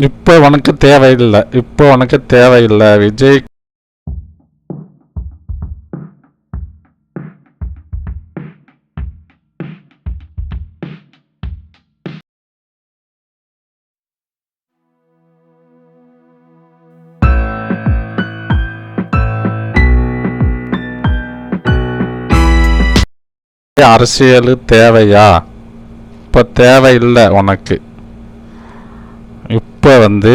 இப்போ உனக்கு தேவையில்லை. இப்போ உனக்கு தேவையில்லை விஜய். அரசியல் தேவையா? இப்போ தேவையில்லை உனக்கு. இப்போ வந்து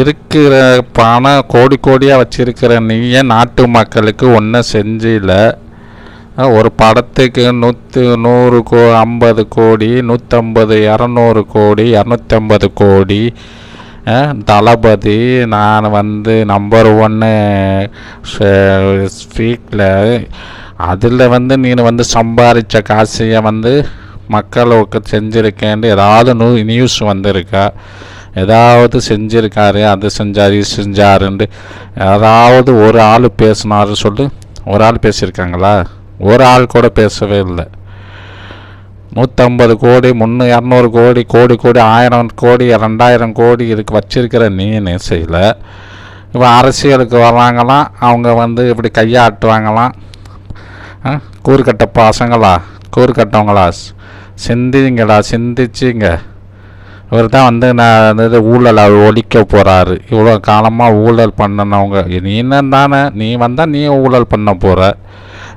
இருக்கிற பணம் கோடி கோடியாக வச்சிருக்கிற நீயே நாட்டு மக்களுக்கு ஒன்றும் செஞ்சில. ஒரு படத்துக்கு நூற்று நூறு கோ ஐம்பது கோடி நூற்றம்பது இரநூறு கோடி இரநூத்தம்பது கோடி. தளபதி நான் வந்து நம்பர் ஒன்று ஸ்பீக்கில் அதில் வந்து நீ வந்து சம்பாதிச்ச காசையை வந்து மக்களுக்கு செஞ்சுருக்கேன்னு ஏதாவது நியூ நியூஸ் வந்திருக்கா. ஏதாவது செஞ்சுருக்காரு அது செஞ்சார் இது செஞ்சாருன்ட்டு ஏதாவது ஒரு ஆள் பேசினாரு சொல்லி. ஒரு ஆள் பேசியிருக்காங்களா? ஒரு ஆள் கூட பேசவே இல்லை. நூற்றம்பது கோடி முந்நூறு இரநூறு கோடி கோடி கோடி ஆயிரம் கோடி ரெண்டாயிரம் கோடி இதுக்கு வச்சிருக்கிற நீ என்ன செய்யல? இப்போ அரசியலுக்கு வர்றாங்களாம் அவங்க வந்து இப்படி கையாட்டுவாங்களாம் ஆ, கூறுகட்ட பசங்களா? கூறுகட்டவங்களா சிந்திங்கடா சிந்திச்சிங்க. இவர் தான் வந்து நான் இது அவர் ஒழிக்க போகிறாரு இவ்வளோ காலமாக ஊழல் பண்ணினவங்க. நீ என்ன தானே? நீ வந்தால் நீ ஊழல் பண்ண போகிற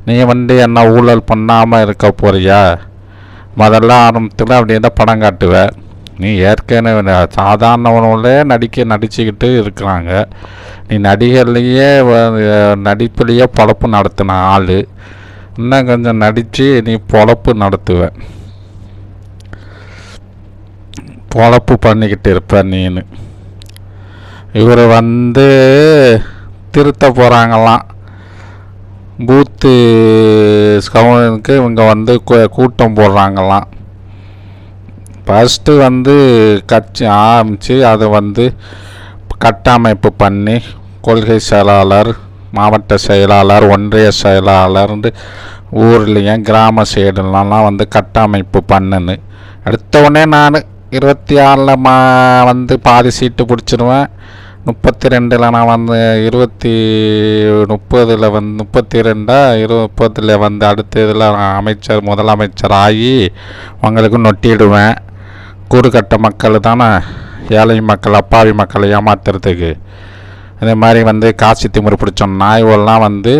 நீ வந்து என்ன ஊழல் பண்ணாமல் இருக்க போறியா? முதல்ல ஆரம்பத்தில் அப்படி தான் படம் காட்டுவ. நீ ஏற்கனவே ந- நடிக்க நடிச்சுக்கிட்டு இருக்கிறாங்க. நீ நடிகர்லேயே நடிப்புலேயே பொழப்பு நடத்தின ஆள். இன்னும் கொஞ்சம் நடித்து நீ பொழப்பு நடத்துவேன் பொழப்பு பண்ணிக்கிட்டு இருப்பேன் நீனு. இவர் வந்து திருத்த போகிறாங்களாம் பூத்து கவுனுக்கு இவங்க வந்து கூட்டம் போடுறாங்களாம். ஃபஸ்ட்டு வந்து கட்சி ஆரம்பித்து அதை வந்து கட்டமைப்பு பண்ணி கொள்கை செயலாளர் மாவட்ட செயலாளர் ஒன்றிய செயலாளர்னு ஊர்லேயும் கிராம சைடுலலாம் வந்து கட்டமைப்பு பண்ணுன்னு. எடுத்த உடனே நான் இருபத்தி ஆறில் மா வந்து பாதி சீட்டு பிடிச்சிருவேன். முப்பத்தி ரெண்டில் நான் வந்து இருபத்தி முப்பதில் வந்து முப்பத்தி ரெண்டாக இரு முப்பதில் வந்து அடுத்த இதில் அமைச்சர் முதலமைச்சர் ஆகி உங்களுக்கு நொட்டிடுவேன். கூறுகட்ட மக்கள் தானே ஏழை மக்கள் அப்பாவி மக்களை ஏமாத்துறதுக்கு. அதே மாதிரி வந்து காசி திமிரு பிடிச்ச நாய்வெல்லாம் வந்து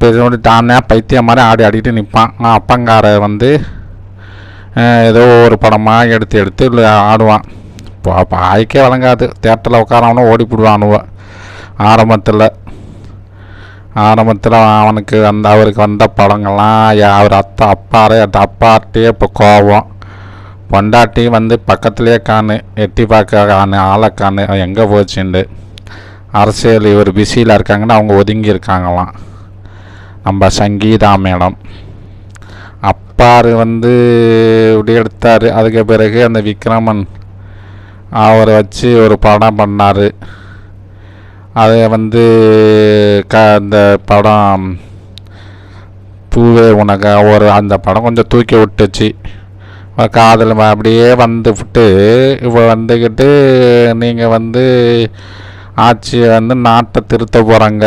பெரிய தானே பைத்தியம் மாதிரி ஆடி ஆடிட்டு நிற்பான் அப்பங்கார வந்து ஏதோ ஒரு படமாக எடுத்து எடுத்து ஆடுவான். இப்போ பாய்க்கே வழங்காது தேட்டரில் உட்காரவனும் ஓடி போடுவானுவ ஆரம்பத்தில் ஆரம்பத்தில் அவனுக்கு அந்த அவருக்கு வந்த படங்கள்லாம் அவர் அத்தை அப்பாரே அப்பார்ட்டே இப்போ கோபம். பொண்டாட்டி வந்து பக்கத்துலேயே காணு எட்டி பார்க்க காணு ஆளை காணு எங்கே போச்சுண்டு அரசியல் இவர் பிஸியில் இருக்காங்கன்னு அவங்க ஒதுங்கி இருக்காங்களாம். நம்ம சங்கீதா மேடம். அப்பாரு வந்து இப்படி எடுத்தார் அதுக்கு பிறகு அந்த விக்ரமன் அவரை வச்சு ஒரு படம் பண்ணார். அதை வந்து க அந்த படம் பூவே உனக்கு ஒரு அந்த படம் கொஞ்சம் தூக்கி விட்டுச்சு. காதல் அப்படியே வந்துவிட்டு இப்போ வந்துக்கிட்டு நீங்கள் வந்து ஆட்சியை வந்து நாட்டை திருத்த போகிறாங்க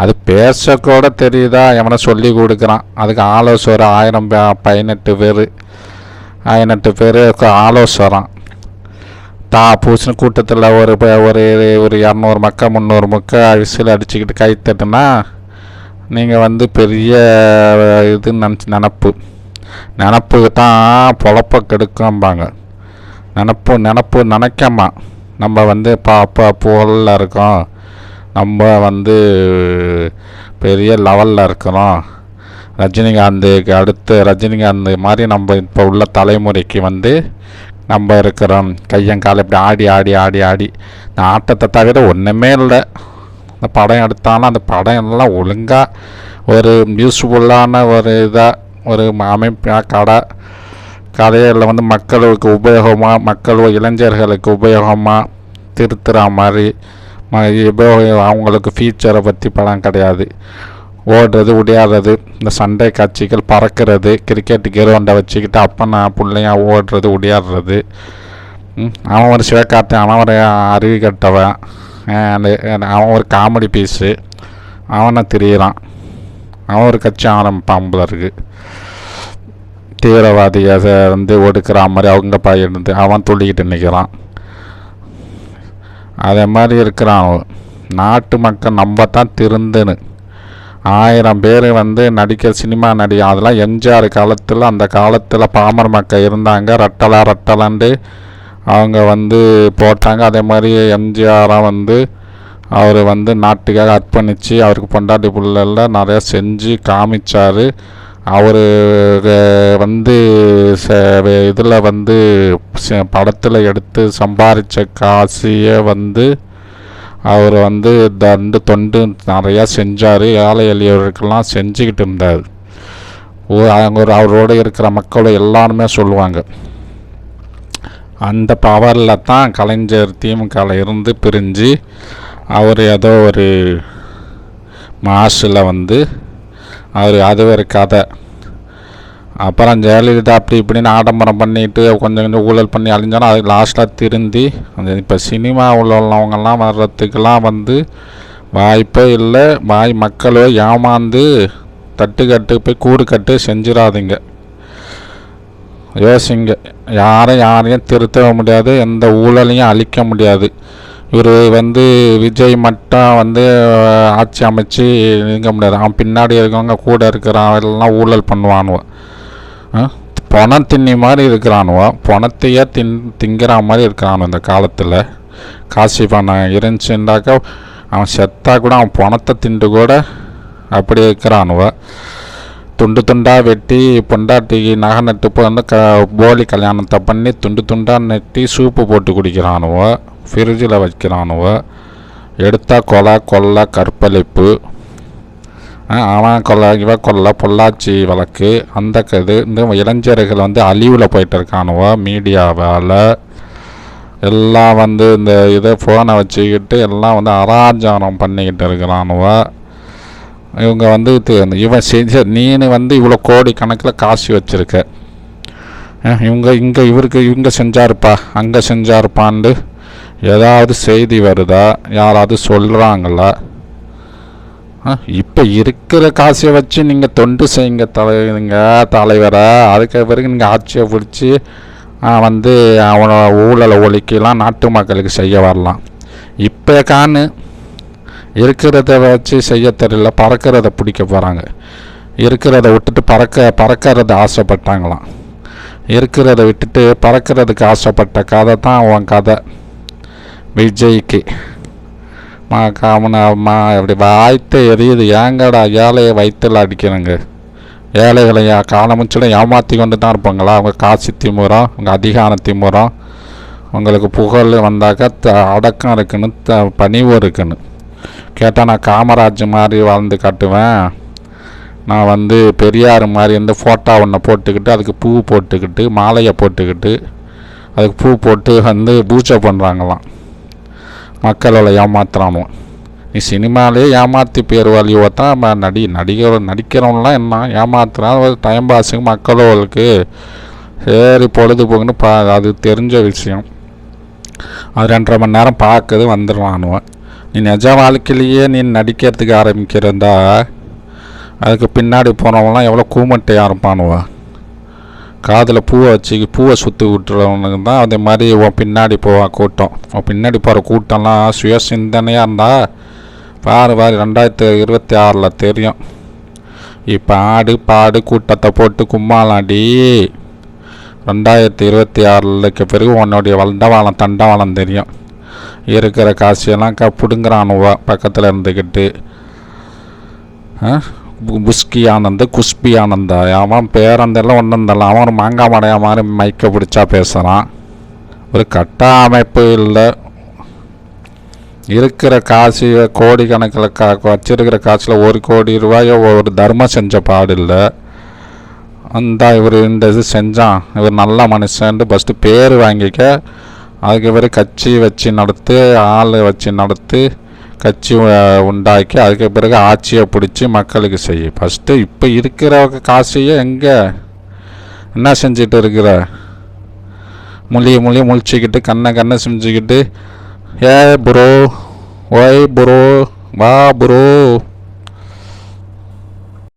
அது பேசக்கூட தெரியுதா? எவனை சொல்லி கொடுக்குறான். அதுக்கு ஆலோசகர் ஆயிரம் பே- பதினெட்டு பேர். பதினெட்டு பேர் ஆலோசகரான் தா பூசின கூட்டத்தில் ஒரு ஒரு ஒரு இரநூறு மக்கள் முந்நூறு மக்கள் விசில் அடிச்சுக்கிட்டு கை தட்டுனா நீங்கள் வந்து பெரிய இது நினச்சி நினப்பு. நினப்பு தான் பொழப்ப கெடுக்கும்பாங்க. நினப்பு நினப்பு நினைக்காமா நம்ம வந்து பாப்பா புகழில் இருக்கோம். நம்ம வந்து பெரிய லெவலில் இருக்கிறோம் ரஜினிகாந்துக்கு அடுத்து ரஜினிகாந்த் மாதிரி நம்ம இப்போ உள்ள தலைமுறைக்கு வந்து நம்ம இருக்கிறோம். கையங்கால் இப்படி ஆடி ஆடி ஆடி ஆடி. இந்த ஆட்டத்தை தவிர ஒன்றுமே இல்லை. இந்த படம் எடுத்தாலும் அந்த படம் எல்லாம் ஒழுங்காக ஒரு யூஸ்ஃபுல்லான ஒரு இதாக ஒரு அமைப்பாக கடை கதையில் வந்து மக்களுக்கு உபயோகமாக மக்கள் இளைஞர்களுக்கு உபயோகமாக திருத்துற மாதிரி ம- அவங்களுக்கு ஃபியூச்சரை பற்றி படம் கிடையாது. ஓடுறது உடையாடுறது இந்த சண்டை காட்சிகள் பறக்கிறது கிரிக்கெட் கிரவுண்டை வச்சுக்கிட்டு அப்பனா பிள்ளையா ஓடுறது உடையாடுறது. அவன் ஒரு சிவகார்த்தி அவன் ஒரு அருவி கட்டவன். அவன் ஒரு காமெடி பீஸு அவனை திரியிறான். அவன் ஒரு கட்சி ஆரம்பிப்பான் போல இருக்கு. தீவிரவாதியை வந்து ஒடுக்கிற மாதிரி அவங்க பயிர்ந்து அவன் துள்ளிக்கிட்டு நிற்கிறான் அதே மாதிரி இருக்கிறான் நாட்டு மக்கள் நம்ம தான் திருந்துன்னு. ஆயிரம் பேர் வந்து நடிக்க சினிமா நடிகை அதெல்லாம் எம்ஜிஆர் காலத்தில் அந்த காலத்தில் பாமர் மக்கள் இருந்தாங்க. ரட்டலா ரட்டலாண்டு அவங்க வந்து போட்டாங்க. அதே மாதிரி எம்ஜிஆராக வந்து அவர் வந்து நாட்டுக்காக அர்ப்பணித்து அவருக்கு பொண்டாட்டி புள்ளெல்லாம் நிறையா செஞ்சு காமிச்சார். அவர் வந்து இதில் வந்து படத்தில் எடுத்து சம்பாதிச்ச காசியை வந்து அவர் வந்து தண்டு தொண்டு நிறையா செஞ்சார். ஏழை எளியவர்களுக்கெல்லாம் செஞ்சுக்கிட்டு இருந்தார். அவங்க ஒரு அவரோட இருக்கிற மக்களும் எல்லாருமே சொல்லுவாங்க. அந்த பவரில் தான் கலைஞர் திமுகவில் இருந்து பிரிஞ்சு அவர் ஏதோ ஒரு மாசில் வந்து அவர் அது ஒரு கதை. அப்புறம் ஜெயலலிதா அப்படி இப்படின்னு ஆடம்பரம் பண்ணிட்டு கொஞ்சம் கொஞ்சம் ஊழல் பண்ணி அழிஞ்சாலும் அது லாஸ்ட்டாக திருந்தி. அந்த இப்போ சினிமா உள்ளவங்கெல்லாம் வர்றதுக்கெல்லாம் வந்து வாய்ப்பே இல்லை. வாய் மக்களோ ஏமாந்து தட்டு கட்டு போய் கூடு கட்டு செஞ்சிடாதீங்க யோசிங்க. யாரும் யாரையும் திருத்தவே முடியாது. எந்த ஊழலையும் அழிக்க முடியாது. இவர் வந்து விஜய் மட்டும் வந்து ஆட்சி அமைச்சு நீங்க முடியாது. அவன் பின்னாடி இருக்கவங்க கூட இருக்கிறான் எல்லாம் ஊழல் பண்ணுவானுவன். பணம் தின்னி மாதிரி இருக்கிறானுவோ? பணத்தையே தின் திங்கிற மாதிரி இருக்கிறானு இந்த காலத்தில். காசி பணம் இருந்துச்சுண்டாக்கா அவன் செத்தா கூட அவன் பணத்தை திண்டு கூட அப்படி இருக்கிறானுவ. துண்டு துண்டாக வெட்டி பொண்டாட்டிக்கு நகை நட்டு போன க போலி கல்யாணத்தை பண்ணி துண்டு துண்டாக நெட்டி சூப்பு போட்டு குடிக்கிறானுவோ. ஃப்ரிட்ஜில் வைக்கிறானுவ. எடுத்தால் கொலை கொள்ளை கற்பழிப்பு. அவன் கொலை இவ கொலை பொள்ளாச்சி வழக்கு. அந்த இது இந்த இளைஞர்கள் வந்து அழிவில் போயிட்டு இருக்கானுவோ மீடியாவால். எல்லாம் வந்து இந்த இதை ஃபோனை வச்சுக்கிட்டு எல்லாம் வந்து அராஜாரம் பண்ணிக்கிட்டு இருக்கிறானுவ. இவங்க வந்து இவன் செஞ்ச நீனு வந்து இவ்வளோ கோடி கணக்கில் காசு வச்சுருக்க. இவங்க இங்கே இவருக்கு இவங்க செஞ்சாருப்பா அங்கே செஞ்சாருப்பான்ட்டு ஏதாவது செய்தி வருதா? யாராவது சொல்கிறாங்களா இப்போ இருக்கிற காசை வச்சு நீங்கள் தொண்டு செய்யுங்க தலைவருங்க தலைவரை. அதுக்கு பிறகு நீங்கள் ஆட்சியை பிடிச்சி வந்து அவனோட ஊழலை ஒழிக்கலாம் நாட்டு மக்களுக்கு செய்ய வரலாம். இப்போ காணு இருக்கிறத வச்சு செய்ய தெரியல பறக்கிறத பிடிக்க போகிறாங்க இருக்கிறத விட்டுட்டு பறக்க பறக்கிறத ஆசைப்பட்டாங்களாம். இருக்கிறத விட்டுட்டு பறக்கிறதுக்கு ஆசைப்பட்ட கதை தான் அவன் கதை. விஜய்க்கு. மா காமனா மா அப்படி வாய்த்த எரியுது. ஏங்கடா ஏழையை வயிற்றில் அடிக்கிறேங்க ஏழைகளை யா- ஏமாற்றி கொண்டு தான் இருப்பாங்களா? அவங்க காசி திமுறம் அவங்க அதிகார திமுறம் உங்களுக்கு புகழ் வந்தாக்கா த அடக்கம் இருக்குன்னு த பணிவு இருக்குன்னு. கேட்டால் நான் காமராஜ் மாதிரி வாழ்ந்து காட்டுவேன். நான் வந்து பெரியார் மாதிரி வந்து ஃபோட்டோ ஒன்றை போட்டுக்கிட்டு அதுக்கு பூ போட்டுக்கிட்டு மாலையை போட்டுக்கிட்டு அதுக்கு பூ போட்டு வந்து பூஜை பண்ணுறாங்களாம் மக்களை ஏமாத்துறானு நீ சினிமாலே ஏமாற்றி பேர் வழியோ தான் நடி நடிகர் நடிக்கிறவன்லாம் என்ன ஏமாத்துறான்? டைம் பாஸுக்கு மக்களுக்கு சரி பொழுதுபோக்குன்னு பா அது தெரிஞ்ச விஷயம். அது ரெண்டரை மணி நேரம் பார்க்குது வந்துடுவானுவன் நீ நிஜ வாழ்க்கையிலேயே நீ நடிக்கிறதுக்கு ஆரம்பிக்கிறதா? அதுக்கு பின்னாடி போனவங்களாம் எவ்வளோ கூமட்டையாக இருப்பானுவா? காதில் பூவை வச்சு பூவை சுற்றி விட்டுறவனுக்கு தான் அதே மாதிரி உன் பின்னாடி போவான் கூட்டம். உன் பின்னாடி போகிற கூட்டம்லாம் சுய சிந்தனையாக இருந்தால் பாரு பாரு ரெண்டாயிரத்தி இருபத்தி ஆறில் தெரியும். இப்போ ஆடு பாடு கூட்டத்தை போட்டு கும்மாளாடி ரெண்டாயிரத்தி இருபத்தி ஆறுக்கு பிறகு உன்னுடைய வண்டவாளம் தண்டவாளம் தெரியும். இருக்கிற காசியெல்லாம் க பிடுங்குறானுவா பக்கத்தில் இருந்துக்கிட்டு புஷ்கி பு- புஸ்கி ஆனந்த். அவன் பேரந்தெல்லாம் ஒன்றும் தரல அவன் ஒரு மாங்காய் மடையா மாதிரி மைக்க பிடிச்சா பேசுகிறான் ஒரு கட்ட அமைப்பு இல்லை. இருக்கிற காசு கோடிக்கணக்கில் கா வச்சிருக்கிற காசில் ஒரு கோடி ரூபாயோ ஒரு தர்மம் செஞ்ச பாடு இல்லை. அந்த இவர் இந்த இது செஞ்சான். இவர் நல்ல மனுஷன்ட்டு ஃபஸ்ட்டு பேர் வாங்கிக்க. அதுக்கு பிறகு கட்சி வச்சு நடத்து ஆள் வச்சு நடத்து. கட்சி உண்டாக்கி அதுக்கு பிறகு ஆட்சியை பிடிச்சி மக்களுக்கு செய்ய. ஃபஸ்ட்டு இப்போ இருக்கிற காசையே எங்கே? என்ன செஞ்சிட்டு இருக்கிற? மொழிய மொழியை முழிச்சுக்கிட்டு கண்ணை கண்ணை செஞ்சுக்கிட்டு ஏ ப்ரோ ஒய் ப்ரோ வா ப்ரோ